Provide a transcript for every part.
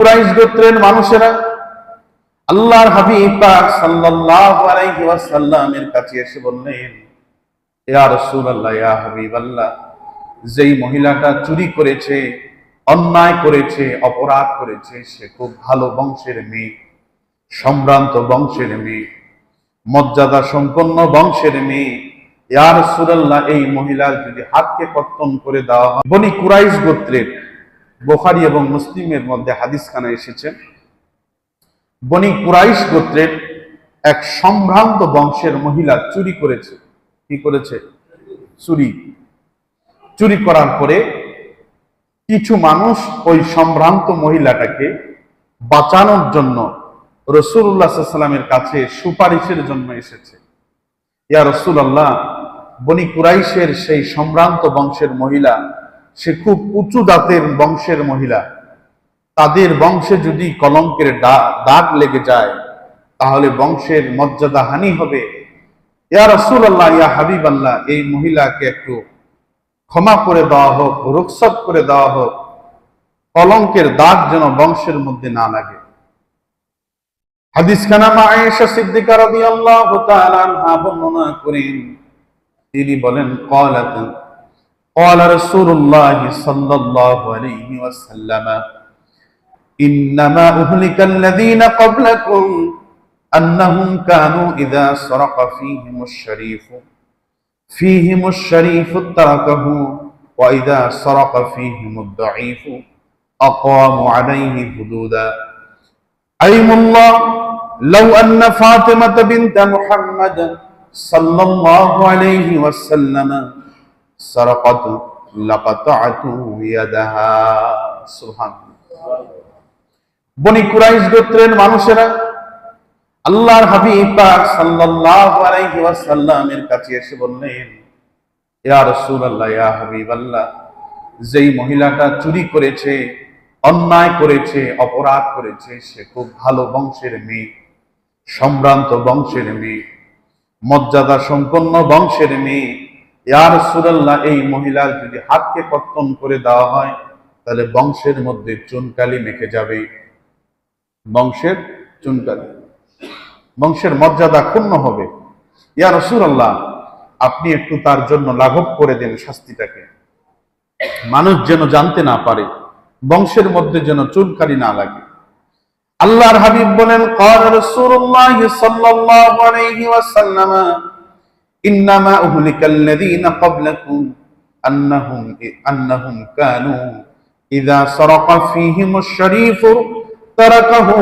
কুরাইশ গোত্রের মানুষেরা আল্লাহর হাবিব পাক সাল্লাল্লাহু আলাইহি ওয়াসাল্লামের কাছে এসে বললেন, ইয়া রাসূলুল্লাহ, ইয়া হাবিবাল্লাহ, যেই মহিলাটা চুরি করেছে, অন্যায় করেছে, অপরাধ করেছে, সে খুব ভালো বংশের মেয়ে, সম্ভ্রান্ত বংশের মেয়ে মর্যাদা সম্পন্ন বংশের মেয়ে। ইয়া রাসূলুল্লাহ, এই মহিলার যদি হাতকে কর্তন করে দেওয়া হয়। বনি কুরাইশ গোত্রের বোখারি এবং মুসলিমের মধ্যে হাদিসখানা এসেছে। বনি কুরাইশ গোত্রের এক সম্ভ্রান্ত বংশের মহিলা চুরি করেছে। কি করেছে? চুরি। চুরি করার পরে কিছু মানুষ ওই সম্ভ্রান্ত মহিলাটাকে বাঁচানোর জন্য রসুল্লাহ সাল্লামের কাছে সুপারিশের জন্য এসেছে। ইয়া রসুল আল্লাহ বনি কুরাইশের সেই সম্ভ্রান্ত বংশের মহিলা সে খুব উঁচু দাঁতের বংশের মহিলা। তাদের বংশে যদি কলঙ্কের দাগ লেগে যায়, তাহলে বংশের মর্যাদা হানি হবে। ইয়া রসুল আল্লাহ ইয়া হাবিব আল্লাহ এই মহিলাকে একটু ক্ষমা করে দেওয়া হোক, রুখসত করে দেওয়া হোক। কলঙ্কের দাগ যেন বংশের মধ্যে না লাগে। হাদিস খানা মা আয়েশা সিদ্দিকা রাদিয়াল্লাহু তাআলা আনহা বর্ণনা করেন। তিনি বলেন ক্বালাত قال رسول الله صلى الله عليه وسلم إنما أهلك الذين قبلكم أنهم كانوا إذا سرق فيهم الشريف فيهم الشريف تركه وإذا سرق فيهم الضعيف أقاموا عليه حدودا. أيم الله لو أن فاطمة بنت محمد صلى الله عليه وسلم বনি কুরাইশ গোত্রের মানুষেরা আল্লাহর কাছে এসে বললেন যেই মহিলাটা চুরি করেছে, অন্যায় করেছে, অপরাধ করেছে, সে খুব ভালো বংশের মেয়ে, সম্ভ্রান্ত বংশের মেয়ে মর্যাদা সম্পন্ন বংশের মেয়ে ইয়ার সুরাল্লাহ এই মহিলার যদি হাতকে কর্তন করে দেওয়া হয়, তাহলে বংশের মধ্যে চুনকালি মেখে যাবে। বংশের চুনকালি। বংশের মর্যাদা ক্ষুণ্ণ হবে। ইয়া রসুল আল্লাহ আপনি একটু তার জন্য লাঘব করে দেন শাস্তিটাকে। মানুষ যেন জানতে না পারে, বংশের মধ্যে যেন চুনকালি না লাগে। আল্লাহর হাবিব বলেন কর রসুল্লাহ সাল্লাল্লাহু আলাইহি ওয়াসাল্লাম ইন্নামা উহলিকাল্লাযীনা ক্বাবলাকুম আন্নাহুম আন্নাহুম কানু ইযা সারাকা ফীহিম আশ-শারীফু তারাকাহু।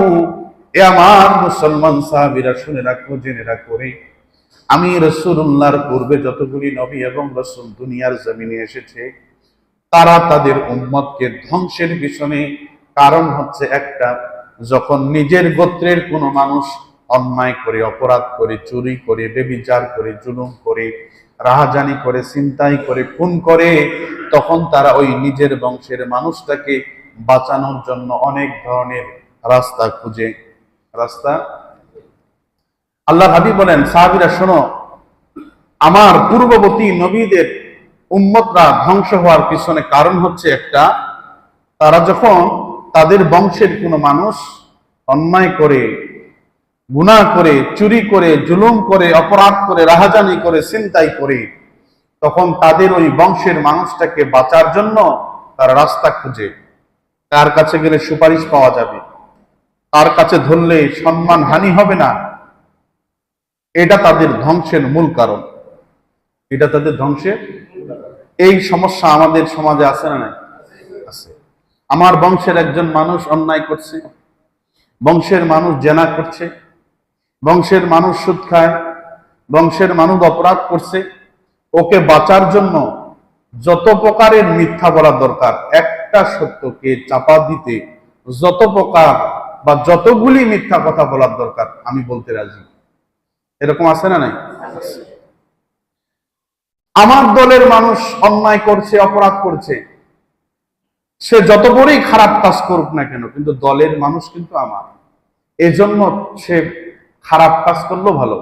এ আমার মুসলমান সাহাবীরা শুনে রাখো, জেনে রাখো রে। আমি রসুল্লাহর পূর্বে যতগুলি নবী এবং রসুল দুনিয়ার জমিনে এসেছে, তারা তাদের উম্মতকে ধ্বংসের পিছনে কারণ হচ্ছে একটা, যখন নিজের গোত্রের কোনো মানুষ অন্যায় করে, অপরাধ করে, চুরি করে, বেবিচার করে, জুলুম করে, রাহাজানি করে চিন্তাই করে, খুন করে, তখন তারা ওই নিজের বংশের মানুষটাকে বাঁচানোর জন্য অনেক ধরনের রাস্তা খুঁজে। রাস্তা? আল্লাহ হাবিব বলেন, সাহাবিরা, শোনো, আমার পূর্ববর্তী নবীদের উম্মতরা ধ্বংস হওয়ার পিছনে কারণ হচ্ছে একটা, তারা যখন তাদের বংশের কোনো মানুষ অন্যায় করে গুনাহ করে, চুরি করে, জুলুম করে, অপরাধ করে, রাহাজানি করে চিন্তাই করে, তখন তাদের ওই বংশের মানুষটাকে বাঁচার জন্য তারা রাস্তা খুঁজে। কার কাছে গেলে সুপারিশ পাওয়া যাবে? তার কাছে ধরলে সম্মান হানি হবে না? এটা তাদের ধ্বংসের মূল কারণ। এটা তাদের ধ্বংসের এই সমস্যা আমাদের সমাজে আছে না আছে। আমার বংশের একজন মানুষ অন্যায় করছে, বংশের মানুষ জেনা করছে বংশের মানুষ সুদ খায়, বংশের মানুষ অপরাধ করছে। ওকে বাঁচার জন্য যত প্রকারের মিথ্যা বলা দরকার, একটা সত্যকে চাপা দিতে যত প্রকার বা যতগুলি মিথ্যা কথা বলার দরকার, আমি বলতে রাজি। এরকম আছে না নাই? আমার দলের মানুষ অন্যায় করছে, অপরাধ করছে। সে যত বড়ই খারাপ কাজ করুক না কেন, কিন্তু দলের মানুষ কিন্তু আমার। এজন্য সে খারাপ কাজ করল, ভালো।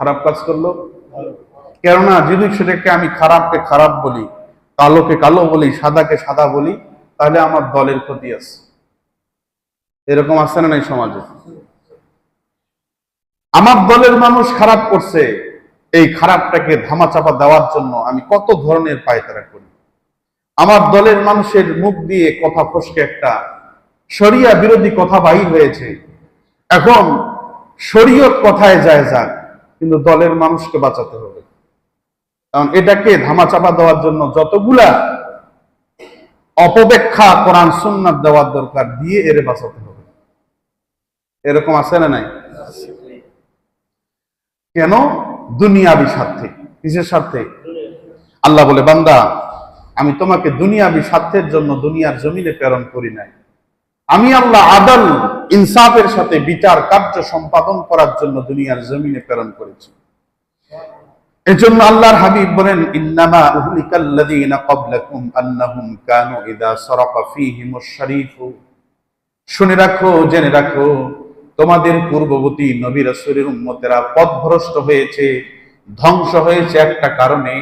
খারাপ কাজ করল কেননা যদি সেটাকে আমি খারাপকে খারাপ বলি, কালোকে কালো বলি, সাদাকে সাদা বলি, তাহলে আমার দলের ক্ষতি আছে। এরকম আছে না নাই সমাজে? আমার দলের মানুষ খারাপ করছে, এই খারাপটাকে ধামাচাপা দেওয়ার জন্য আমি কত ধরনের পায়তারা করি। আমার দলের মানুষের মুখ দিয়ে কথা ফসকে একটা, শরিয়া বিরোধী কথা বাহির হয়েছে। এখন শরীয়ত কথায় যায় যাক, কিন্তু দলের মানুষকে বাঁচাতে হবে। কারণ এটাকে ধামাচাপা দেওয়ার জন্য যতগুলা অপব্যাখ্যা কোরআন সুন্নাত দেওয়ার দরকার, দিয়ে এর বাঁচাতে হবে। এরকম আছে না নাই? কেন? দুনিয়াবি স্বার্থে। কিসের স্বার্থে? আল্লাহ বলে, বান্দা, আমি তোমাকে দুনিয়াবি স্বার্থের জন্য দুনিয়ার জমিনে প্রেরণ করি নাই। আমি আল্লাহ আদল ইনসাফের সাথে বিচার কার্য সম্পাদন করার জন্য দুনিয়ার জমিনে প্রেরণ করেছি। এজন্য আল্লাহর হাবিব বলেন, ইন্নামা উহলিকাল্লাযীনা ক্বাবলাকুম আন্নাহুম কানু ইযা সারাকা ফীহিমুশ শরীফু শুনে রাখো, জেনে রাখো, তোমাদের পূর্ববর্তী নবী রাসূলের উম্মতেরা পথভ্রষ্ট হয়েছে, ধ্বংস হয়েছে একটা কারণে।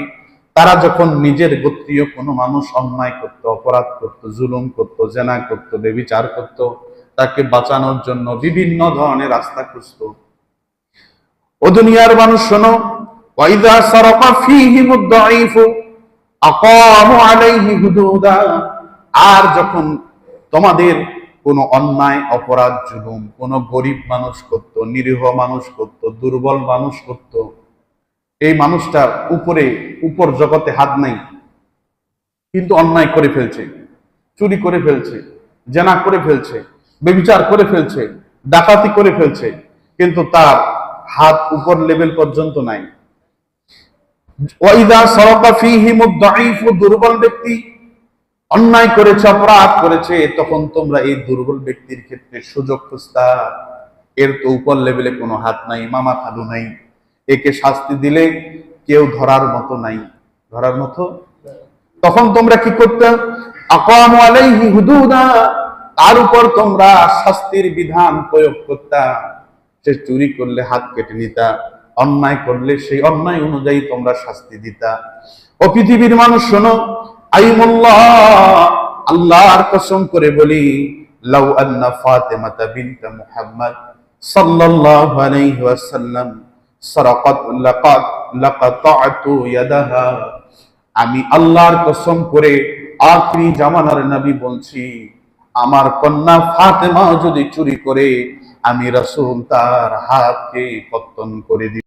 তারা যখন নিজের গোত্রীয় কোনো মানুষ অন্যায় করত, অপরাধ করত, জুলুম করত, জেনা করত, বেবিচার করত, তাকে বাঁচানোর জন্য বিভিন্ন ধরনের রাস্তা খুঁজত। ও দুনিয়ার মানুষ শোনো আর যখন তোমাদের কোনো অন্যায়, অপরাধ, জুলুম কোন গরিব মানুষ করত, নিরীহ মানুষ করত, দুর্বল মানুষ করত এই মানুষটার উপরে, উপর জগতে হাত নাই, কিন্তু অন্যায় করে ফেলছে, চুরি করে ফেলছে, জেনা করে ফেলছে বেবিচার করে ফেলছে, ডাকাতি করে ফেলছে, কিন্তু তার হাত উপর লেভেল পর্যন্ত নাই। দুর্বল ব্যক্তি অন্যায় করেছে, অপরাধ করেছে, তখন তোমরা এই দুর্বল ব্যক্তির ক্ষেত্রে সুযোগ খুঁজতা। এর তো উপর লেভেলে কোনো হাত নাই, মামা খালু নাই। একে শাস্তি দিলে কেউ ধরার মতো নাই। ধরার মতো? তখন তোমরা কি করতে? আকাম আলাইহি হুদুদা, তার উপর তোমরা শাস্তির বিধান প্রয়োগ করতা। সে চুরি করলে হাত কেটে নিতা, অন্যায় করলে সেই অন্যায় অনুযায়ী তোমরা শাস্তি দিতা। ও পৃথিবীর মানুষ, শোনো আইমুল্লাহ আল্লাহর কসম করে বলি, লাউ আন্না ফাতেমাতা বিনত মুহাম্মদ সাল্লাল্লাহু আলাইহি ওয়াসাল্লাম সারাকাত, লকত আমি আল্লাহর কসম করে আখরি জামানার নবী বলছি, আমার কন্যা ফাতেমা যদি চুরি করে, আমি রাসূল তার হাতকে পত্তন করে দিই